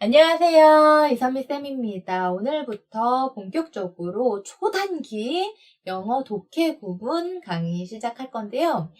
안녕하세요. 이선미 쌤입니다. 오늘부터 본격적으로 초단기 영어 독해 부분 강의 시작할 건데요.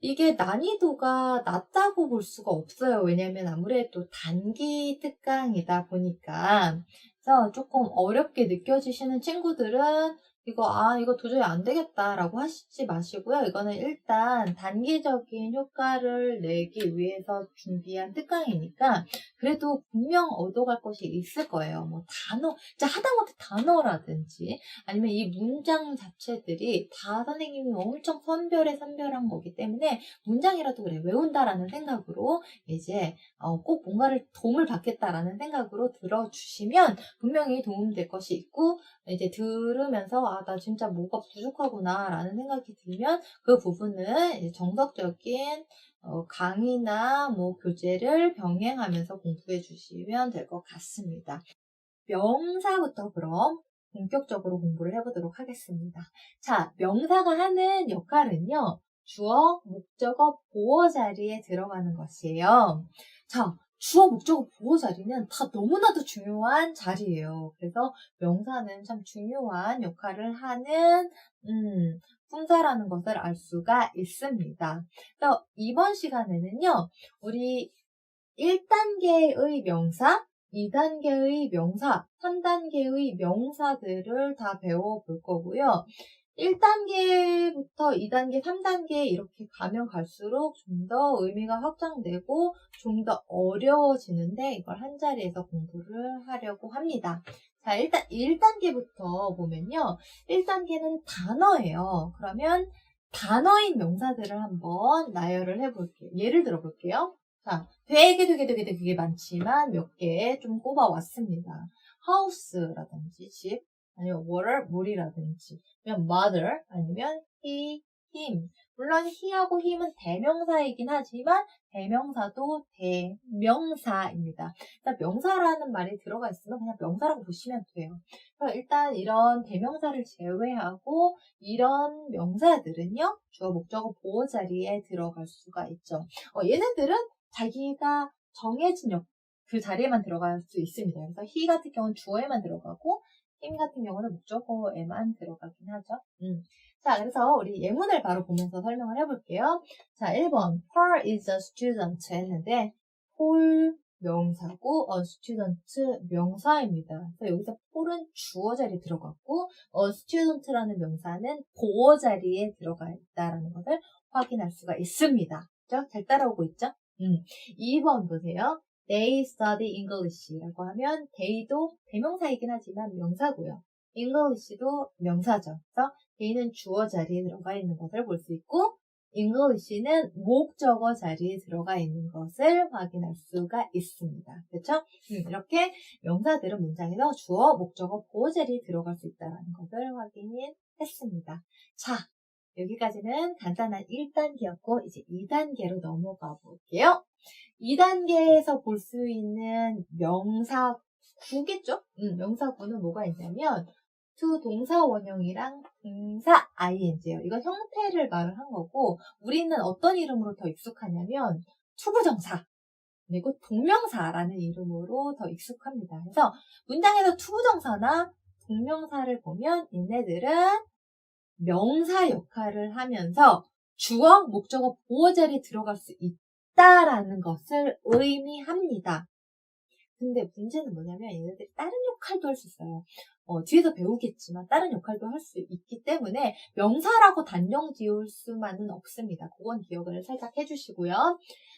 이게 난이도가 낮다고 볼 수가 없어요. 왜냐면 아무래도 단기 특강이다 보니까. 그래서 조금 어렵게 느껴지시는 친구들은 이거, 아, 이거 도저히 안 되겠다라고 하시지 마시고요. 이거는 일단 단기적인 효과를 내기 위해서 준비한 특강이니까 그래도 분명 얻어갈 것이 있을 거예요. 뭐 단어, 진짜 하다못해 단어라든지 아니면 이 문장 자체들이 다 선생님이 엄청 선별에 선별한 거기 때문에 문장이라도 그래 외운다라는 생각으로 이제 어, 꼭 뭔가를 도움을 받겠다라는 생각으로 들어주시면 분명히 도움될 것이 있고 이제 들으면서 아 나 진짜 뭐가 부족하구나라는 생각이 들면 그 부분은 정석적인 어, 강의나 뭐 교재를 병행하면서 공부해 주시면 될 것 같습니다. 명사부터 그럼 본격적으로 공부를 해보도록 하겠습니다. 자, 명사가 하는 역할은요, 주어, 목적어, 보어 자리에 들어가는 것이에요. 자, 주어, 목적어, 보어 자리는 다 너무나도 중요한 자리예요. 그래서 명사는 참 중요한 역할을 하는, 음, 품사라는 것을 알 수가 있습니다. 그래서 이번 시간에는요, 우리 1단계의 명사, 2단계의 명사, 3단계의 명사들을 다 배워볼 거고요. 1단계부터 2단계, 3단계 이렇게 가면 갈수록 좀 더 의미가 확장되고 좀 더 어려워지는데 이걸 한 자리에서 공부를 하려고 합니다. 자, 일단 1단계부터 보면요. 1단계는 단어예요. 그러면 단어인 명사들을 한번 나열을 해볼게요. 예를 들어 볼게요. 자, 되게 되게 되게 되게 많지만 몇 개 좀 꼽아왔습니다. house라든지 집, 아니면 water, 물이라든지, 아니면 mother, 아니면 he, him. 물론 he하고 him은 대명사이긴 하지만 대명사도 대명사입니다. 일단 명사라는 말이 들어가 있으면 그냥 명사라고 보시면 돼요. 그러니까 일단 이런 대명사를 제외하고 이런 명사들은요, 주어, 목적어, 보호 자리에 들어갈 수가 있죠. 어, 얘네들은 자기가 정해진 역, 그 자리에만 들어갈 수 있습니다. 그래서 he 같은 경우는 주어에만 들어가고 him 같은 경우는 목적어에만 들어가긴 하죠. 음. 자, 그래서 우리 예문을 바로 보면서 설명을 해볼게요. 자, 1번 Paul is a student 했는데 Paul 명사고 a student 명사입니다. 그래서 여기서 Paul은 주어 자리에 들어갔고 a student라는 명사는 보어 자리에 들어가 있다라는 것을 확인할 수가 있습니다. 잘 따라오고 있죠? 음. 2번 보세요. They study English라고 하면 they도 대명사이긴 하지만 명사고요. English도 명사죠. 그래서 they는 주어 자리에 들어가 있는 것을 볼 수 있고 English는 목적어 자리에 들어가 있는 것을 확인할 수가 있습니다. 그렇죠? 음, 이렇게 명사들은 문장에서 주어, 목적어, 보호 자리에 들어갈 수 있다는 것을 확인했습니다. 자, 여기까지는 간단한 1단계였고 이제 2단계로 넘어가 볼게요. 2단계에서 볼 수 있는 명사구겠죠? 음, 명사구는 뭐가 있냐면 to 동사 원형이랑 동사 ing예요. 이건 형태를 말을 한 거고 우리는 어떤 이름으로 더 익숙하냐면 투부정사 그리고 동명사라는 이름으로 더 익숙합니다. 그래서 문장에서 투부정사나 동명사를 보면 얘네들은 명사 역할을 하면서 주어, 목적어, 보호 자리에 들어갈 수 있다라는 것을 의미합니다. 근데 문제는 뭐냐면 얘네들이 다른 역할도 할 수 있어요. 어, 뒤에서 배우겠지만 다른 역할도 할 수 있기 때문에 명사라고 단정 지을 수만은 없습니다. 그건 기억을 살짝 해주시고요.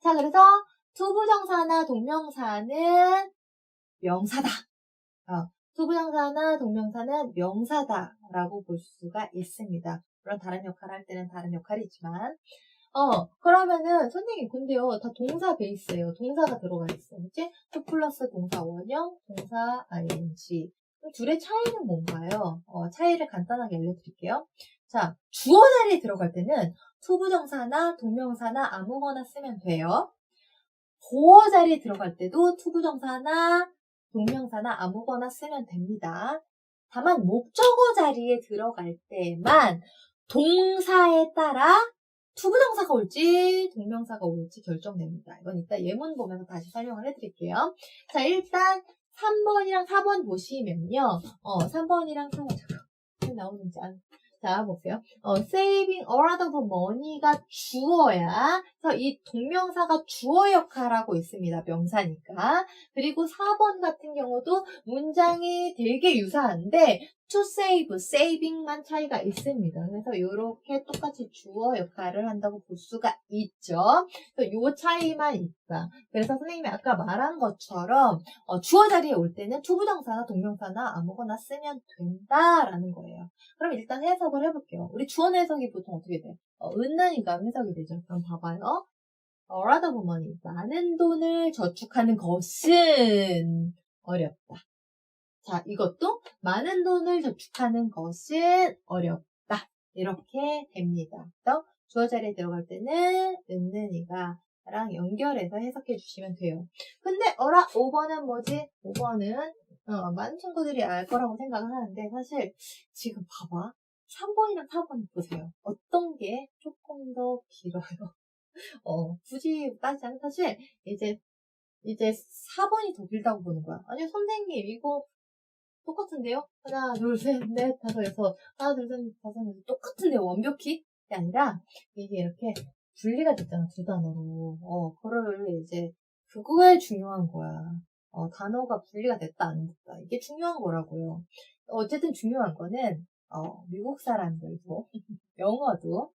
자, 그래서 투부정사나 동명사는 명사다. 어, 투부정사나 동명사는 명사다라고 볼 수가 있습니다. 물론 다른 역할을 할 때는 다른 역할이지만 어, 그러면은, 선생님, 근데요, 다 동사 베이스예요. 동사가 들어가 있어. 그치? to 플러스 동사 원형, 동사 ing. 둘의 차이는 뭔가요? 어, 차이를 간단하게 알려드릴게요. 자, 주어 자리에 들어갈 때는 투부정사나 동명사나 아무거나 쓰면 돼요. 보어 자리에 들어갈 때도 투부정사나 동명사나 아무거나 쓰면 됩니다. 다만 목적어 자리에 들어갈 때만 동사에 따라 투부정사가 올지 동명사가 올지 결정됩니다. 이건 이따 예문 보면서 다시 설명을 해드릴게요. 자, 일단 3번이랑 4번 보시면요. 어, 3번이랑 4번, 잠깐, 나오는지 안. 자, 볼게요. 어, saving lot of money가 주어야. 그래서 이 동명사가 주어 역할하고 있습니다. 명사니까. 그리고 4번 같은 경우도 문장이 되게 유사한데, to save, saving만 차이가 있습니다. 그래서 이렇게 똑같이 주어 역할을 한다고 볼 수가 있죠. 그래서 요 차이만 있다. 그래서 선생님이 아까 말한 것처럼 어, 주어 자리에 올 때는 투부정사나 동명사나 아무거나 쓰면 된다라는 거예요. 그럼 일단 해석을 해볼게요. 우리 주어 해석이 보통 어떻게 돼요? 어, 은는이가 해석이 되죠. 그럼 봐봐요. of money. 많은 돈을 저축하는 것은 어렵다. 자, 이것도 많은 돈을 저축하는 것은 어렵다. 이렇게 됩니다. 그래서 주어 자리에 들어갈 때는 은는이가 랑 연결해서 해석해 주시면 돼요. 근데 어라 5번은 뭐지? 5번은 어, 많은 친구들이 알 거라고 생각을 하는데 사실 지금 봐봐. 3번이랑 4번 보세요. 어떤 게 조금 더 길어요. 어, 굳이 따지자면 사실 이제 이제 4번이 더 길다고 보는 거야. 아니 선생님 이거 똑같은데요? 하나, 둘, 셋, 넷, 다섯, 여섯. 하나, 둘, 셋, 넷, 다섯, 여섯. 똑같은데요, 완벽히? 그게 아니라, 이게 이렇게 분리가 됐잖아, 두 단어로. 어, 그거를 이제, 그거에 중요한 거야. 어, 단어가 분리가 됐다, 안 됐다. 이게 중요한 거라고요. 어쨌든 중요한 거는, 어, 미국 사람들도, 영어도,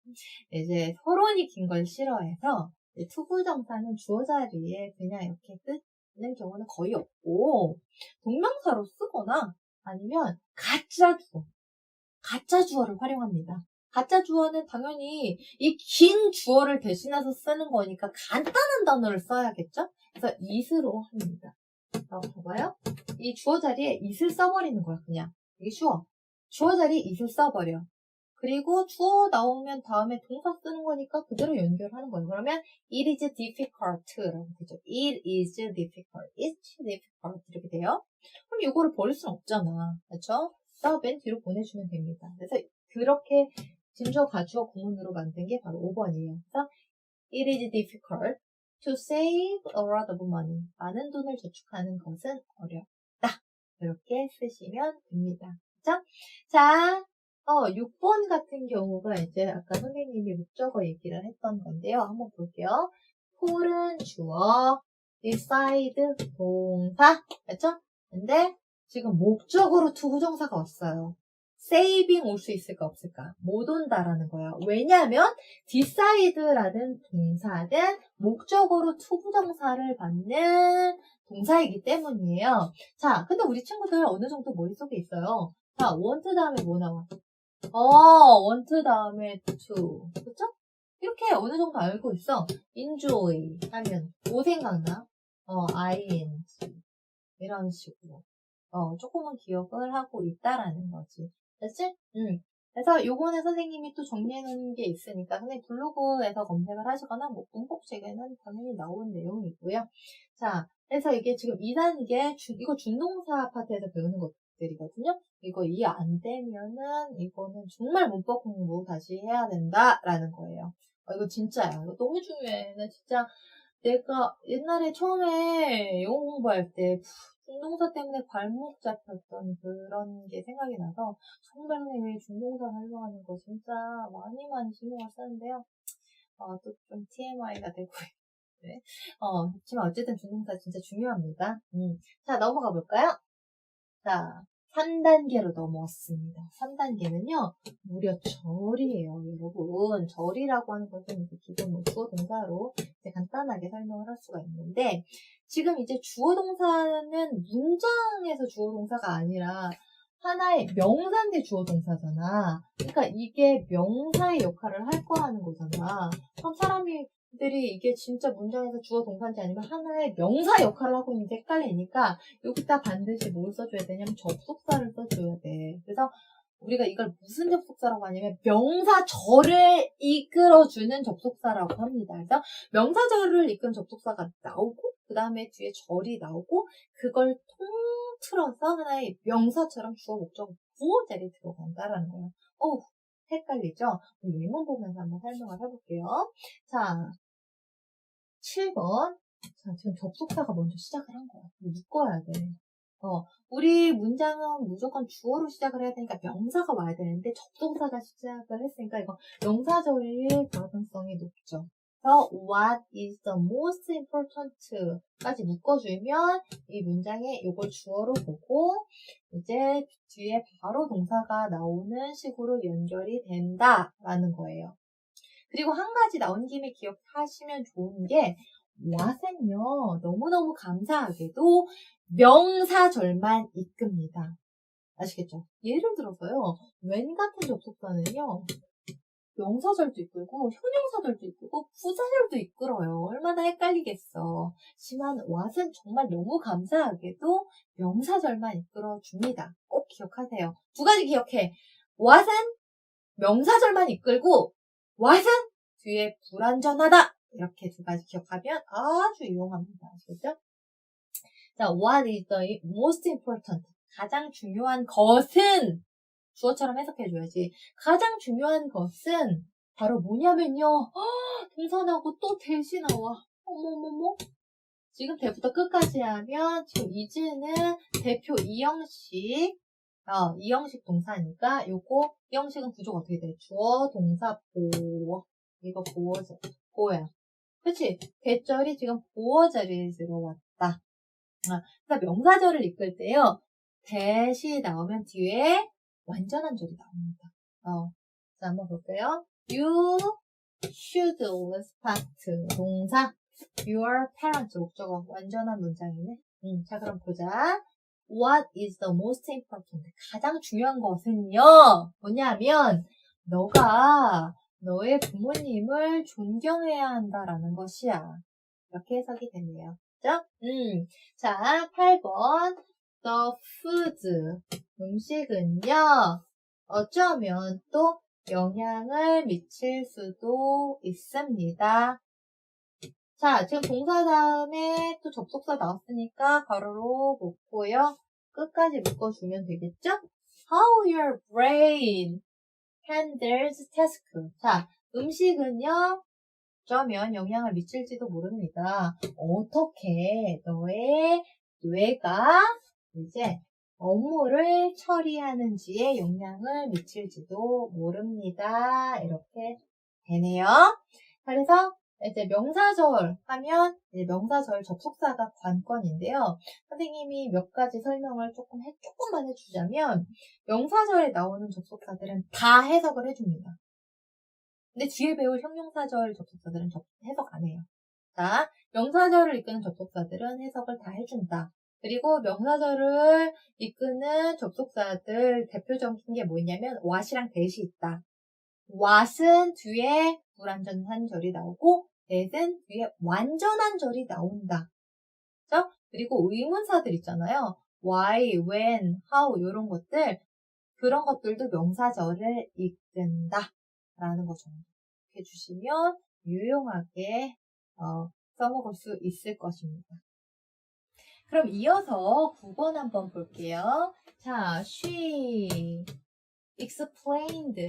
이제 서론이 긴 걸 싫어해서, 투부정사는 주어 자리에 그냥 이렇게 쓰 는 경우는 거의 없고, 동명사로 쓰거나, 아니면 가짜 주어. 가짜 주어를 활용합니다. 가짜 주어는 당연히 이 긴 주어를 대신해서 쓰는 거니까 간단한 단어를 써야겠죠? 그래서 it으로 합니다. 자, 봐봐요. 이 주어 자리에 it을 써버리는 거야, 그냥. 이게 쉬워. 주어 자리에 it을 써버려. 그리고 주어 나오면 다음에 동사 쓰는 거니까 그대로 연결하는 거예요. 그러면 it is difficult라고 되죠. it is difficult. it's difficult 이렇게 돼요. 그럼 이거를 버릴 순 없잖아. 그렇죠? 맨 뒤로 보내주면 됩니다. 그래서 그렇게 진저 가주어 구문으로 만든 게 바로 5번이에요. 그래서 it is difficult to save a lot of money. 많은 돈을 저축하는 것은 어렵다. 이렇게 쓰시면 됩니다. 그렇죠? 자, 어, 6번 같은 경우가 이제 아까 선생님이 목적어 얘기를 했던 건데요. 한번 볼게요. 폴은 주어, decide 동사, 그렇죠? 근데 지금 목적으로 투부정사가 왔어요. saving 올 수 있을까 없을까? 못 온다라는 거예요. 왜냐하면 decide라는 동사는 목적으로 투부정사를 받는 동사이기 때문이에요. 자, 근데 우리 친구들 어느 정도 머릿속에 있어요. 자, want 다음에 뭐 나와? 어, want 다음에 to. 그쵸? 이렇게 어느 정도 알고 있어. enjoy 하면 뭐 생각나? 어, ing. 이런 식으로. 어, 조금은 기억을 하고 있다라는 거지. 됐지? 응. 그래서 요거는 선생님이 또 정리해 놓은 게 있으니까 선생님 블로그에서 검색을 하시거나 뭐 문법책에는 당연히 나온 내용이고요. 자, 그래서 이게 지금 2단계 주, 이거 준동사 파트에서 배우는 것들이거든요. 이거 이해 안 되면은 이거는 정말 문법 공부 다시 해야 된다라는 거예요. 어, 이거 진짜야. 이거 너무 중요해. 나 진짜 내가 옛날에 처음에 영어 공부할 때 중동사 때문에 발목 잡혔던 그런 게 생각이 나서 선배님이 중동사 설명하는 거 진짜 많이 많이 신경을 쓰는데요. 어, 또 좀 TMI가 되고 네. 어, 하지만 어쨌든 중동사 진짜 중요합니다. 음. 자, 넘어가 볼까요? 자, 3단계로 넘어왔습니다. 3단계는요, 무려 절이에요, 여러분. 절이라고 하는 것은 기본 뭐 주어 동사로 간단하게 설명을 할 수가 있는데, 지금 이제 주어 동사는 문장에서 주어 동사가 아니라 하나의 명사인데 주어 동사잖아. 그러니까 이게 명사의 역할을 할 거라는 거잖아. 그럼 사람이 들이 이게 진짜 문장에서 주어 동사인지 아니면 하나의 명사 역할을 하고 있는지 헷갈리니까 여기다 반드시 뭘 써줘야 되냐면 접속사를 써줘야 돼. 그래서 우리가 이걸 무슨 접속사라고 하냐면 명사절을 이끌어주는 접속사라고 합니다. 그래서 명사절을 이끄는 접속사가 나오고 그 다음에 뒤에 절이 나오고 그걸 통틀어서 하나의 명사처럼 주어 목적 구어 자리에 들어간다라는 거예요. 어우 헷갈리죠? 우리 예문 보면서 한번 설명을 해볼게요. 자, 7번. 자, 지금 접속사가 먼저 시작을 한 거야. 묶어야 돼. 어, 우리 문장은 무조건 주어로 시작을 해야 되니까 명사가 와야 되는데 접속사가 시작을 했으니까 이거 명사절일 가능성이 높죠. 그래서 what is the most important 까지 묶어주면 이 문장에 이걸 주어로 보고 이제 뒤에 바로 동사가 나오는 식으로 연결이 된다라는 거예요. 그리고 한 가지 나온 김에 기억하시면 좋은 게 what은요 너무너무 감사하게도 명사절만 이끕니다. 아시겠죠? 예를 들어서요 when 같은 접속사는요 명사절도 이끌고 형용사절도 이끌고 부사절도 이끌어요. 얼마나 헷갈리겠어. 하지만 what은 정말 너무 감사하게도 명사절만 이끌어 줍니다. 꼭 기억하세요. 두 가지 기억해. what은 명사절만 이끌고 what은 뒤에 불완전하다. 이렇게 두 가지 기억하면 아주 유용합니다. 아시겠죠? 자, what is the most important? 가장 중요한 것은 주어처럼 해석해줘야지. 가장 중요한 것은 바로 뭐냐면요. 아, 나오고 또 대시 나와. 어머머머. 지금 대부터 끝까지 하면 지금 이즈는 대표 이형식 어, 이 형식 동사니까 요거 이 형식은 구조가 어떻게 돼? 주어 동사 보어 이거 보어자 보야. 그치? 대절이 지금 보어 자리에 들어왔다. 아, 그러니까 명사절을 이끌 때요. 대시 나오면 뒤에 완전한 절이 나옵니다. 어, 자, 한번 볼게요. You should respect 동사 your parents 목적어 완전한 문장이네. 음, 자, 그럼 보자. What is the most important? 가장 중요한 것은요. 뭐냐면 너가 너의 부모님을 존경해야 한다라는 것이야. 이렇게 해석이 되네요. 그죠? 음. 자, 8번. The food. 음식은요, 어쩌면 또 영향을 미칠 수도 있습니다. 자, 지금 동사 다음에 또 접속사 나왔으니까 가로로 묶고요. 끝까지 묶어주면 되겠죠? How your brain handles task. 자, 음식은요, 어쩌면 영향을 미칠지도 모릅니다. 어떻게 너의 뇌가 이제 업무를 처리하는지에 영향을 미칠지도 모릅니다. 이렇게 되네요. 그래서 이제 명사절 하면 이제 명사절 접속사가 관건인데요. 선생님이 몇 가지 설명을 조금 해, 조금만 해주자면 명사절에 나오는 접속사들은 다 해석을 해줍니다. 근데 뒤에 배울 형용사절 접속사들은 접- 해석 안 해요. 자, 명사절을 이끄는 접속사들은 해석을 다 해준다. 그리고 명사절을 이끄는 접속사들 대표적인 게 뭐냐면 what이랑 that이 있다. what은 뒤에 불완전한 절이 나오고 that은 뒤에 완전한 절이 나온다. 그죠? 그리고 의문사들 있잖아요. why, when, how 이런 것들 그런 것들도 명사절을 이끈다. 라는 거 정도 해주시면 유용하게 어, 써먹을 수 있을 것입니다. 그럼 이어서 9번 한번 볼게요. 자, she explained.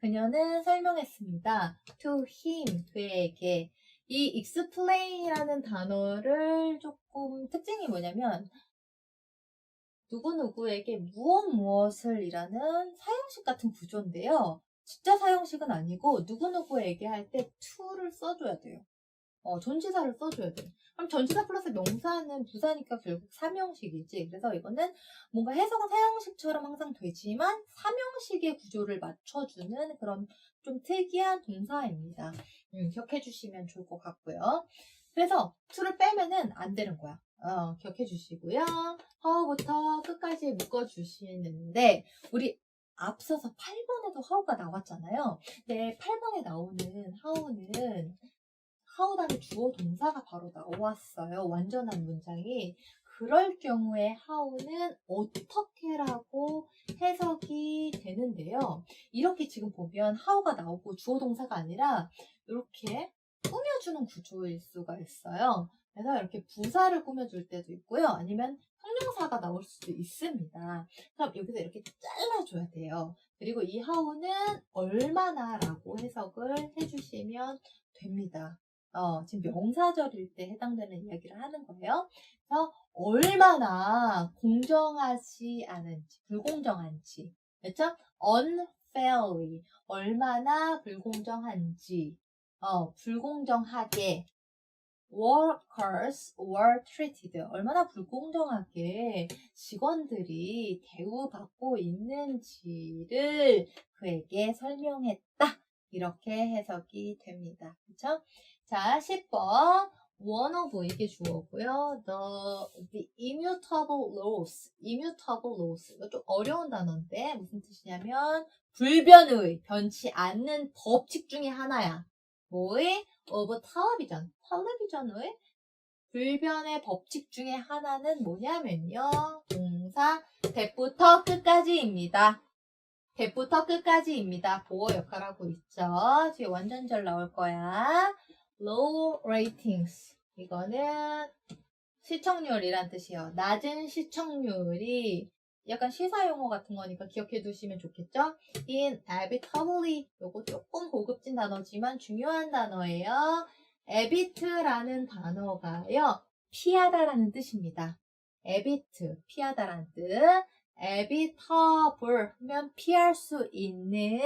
그녀는 설명했습니다. to him, 그에게. 이 explain이라는 단어를 조금 특징이 뭐냐면 누구누구에게 무엇 무엇을 이라는 사용식 같은 구조인데요. 진짜 사용식은 아니고 누구누구에게 할 때 to를 써줘야 돼요. 어, 전치사를 써줘야 돼요. 그럼 전치사 플러스 명사는 부사니까 결국 삼형식이지. 그래서 이거는 뭔가 해석은 사형식처럼 항상 되지만 삼형식의 구조를 맞춰주는 그런 좀 특이한 동사입니다. 음, 기억해 주시면 좋을 것 같고요. 그래서 to를 빼면은 안 되는 거야. 어, 기억해 주시고요. how부터 끝까지 묶어 주시는데 우리 앞서서 8번에도 how가 나왔잖아요. 근데 8번에 나오는 how는 how 다음에 주어 동사가 바로 나왔어요. 완전한 문장이. 그럴 경우에 how는 어떻게라고 해석이 되는데요. 이렇게 지금 보면 how가 나오고 주어 동사가 아니라 이렇게 꾸며주는 구조일 수가 있어요. 그래서 이렇게 부사를 꾸며줄 때도 있고요. 아니면 형용사가 나올 수도 있습니다. 그럼 여기서 이렇게 잘라줘야 돼요. 그리고 이 how는 얼마나 라고 해석을 해주시면 됩니다. 어, 지금 명사절일 때 해당되는 이야기를 하는 거예요. 그래서 얼마나 공정하지 않은지, 불공정한지, 그렇죠? unfairly, 얼마나 불공정한지, 어, 불공정하게 workers were treated. 얼마나 불공정하게 직원들이 대우받고 있는지를 그에게 설명했다. 이렇게 해석이 됩니다. 그쵸? 자, 10번. one of 이게 주어고요. the, the immutable laws. immutable laws. 이거 좀 어려운 단어인데 무슨 뜻이냐면 불변의, 변치 않는 법칙 중에 하나야. 뭐의? of television. 텔레비전의 불변의 법칙 중에 하나는 뭐냐면요. 동사 대부터 끝까지입니다. 대부터 끝까지입니다. 보호 역할하고 있죠. 뒤에 완전 잘 나올 거야. Low ratings. 이거는 시청률이란 뜻이에요. 낮은 시청률이 약간 시사 용어 같은 거니까 기억해 두시면 좋겠죠? inevitably. 요거 조금 고급진 단어지만 중요한 단어예요. 에비트라는 단어가요. 피하다라는 뜻입니다. 에비트, 피하다라는 뜻. 에비터블 하면 피할 수 있는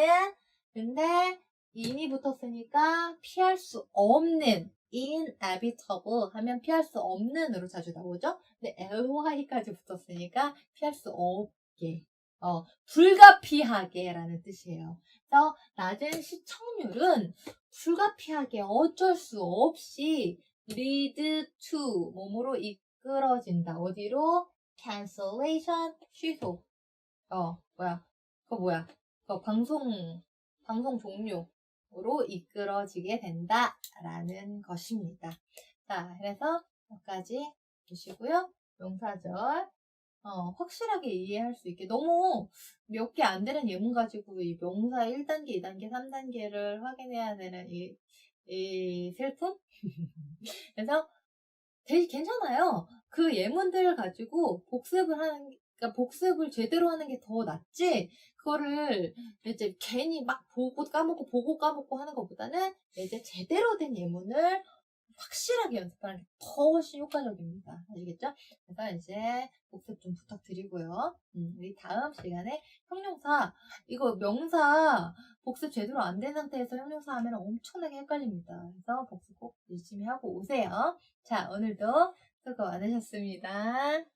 근데 in이 붙었으니까 피할 수 없는 inevitable 하면 피할 수 없는으로 자주 나오죠. 근데 ly까지 붙었으니까 피할 수 없게 어, 불가피하게라는 뜻이에요. 그래서 낮은 시청률은 불가피하게 어쩔 수 없이 lead to 몸으로 이끌어진다. 어디로? cancellation 취소. 어 뭐야? 그거 뭐야? 그거 방송 방송 종료 로 이끌어지게 된다라는 것입니다. 자, 그래서 여기까지 보시고요. 명사절 어, 확실하게 이해할 수 있게 너무 몇 개 안 되는 예문 가지고 이 명사 1단계, 2단계, 3단계를 확인해야 되는 이, 이 슬픔? 그래서 되게 괜찮아요. 그 예문들을 가지고 복습을 하는, 그러니까 복습을 제대로 하는 게 더 낫지, 그거를 이제 괜히 막 보고 까먹고 보고 까먹고 하는 것보다는 이제 제대로 된 예문을 확실하게 연습하는 게 더 훨씬 효과적입니다. 아시겠죠? 그래서 이제 복습 좀 부탁드리고요. 음, 우리 다음 시간에 형용사, 이거 명사 복습 제대로 안 된 상태에서 형용사 하면 엄청나게 헷갈립니다. 그래서 복습 꼭 열심히 하고 오세요. 자, 오늘도 수고 많으셨습니다.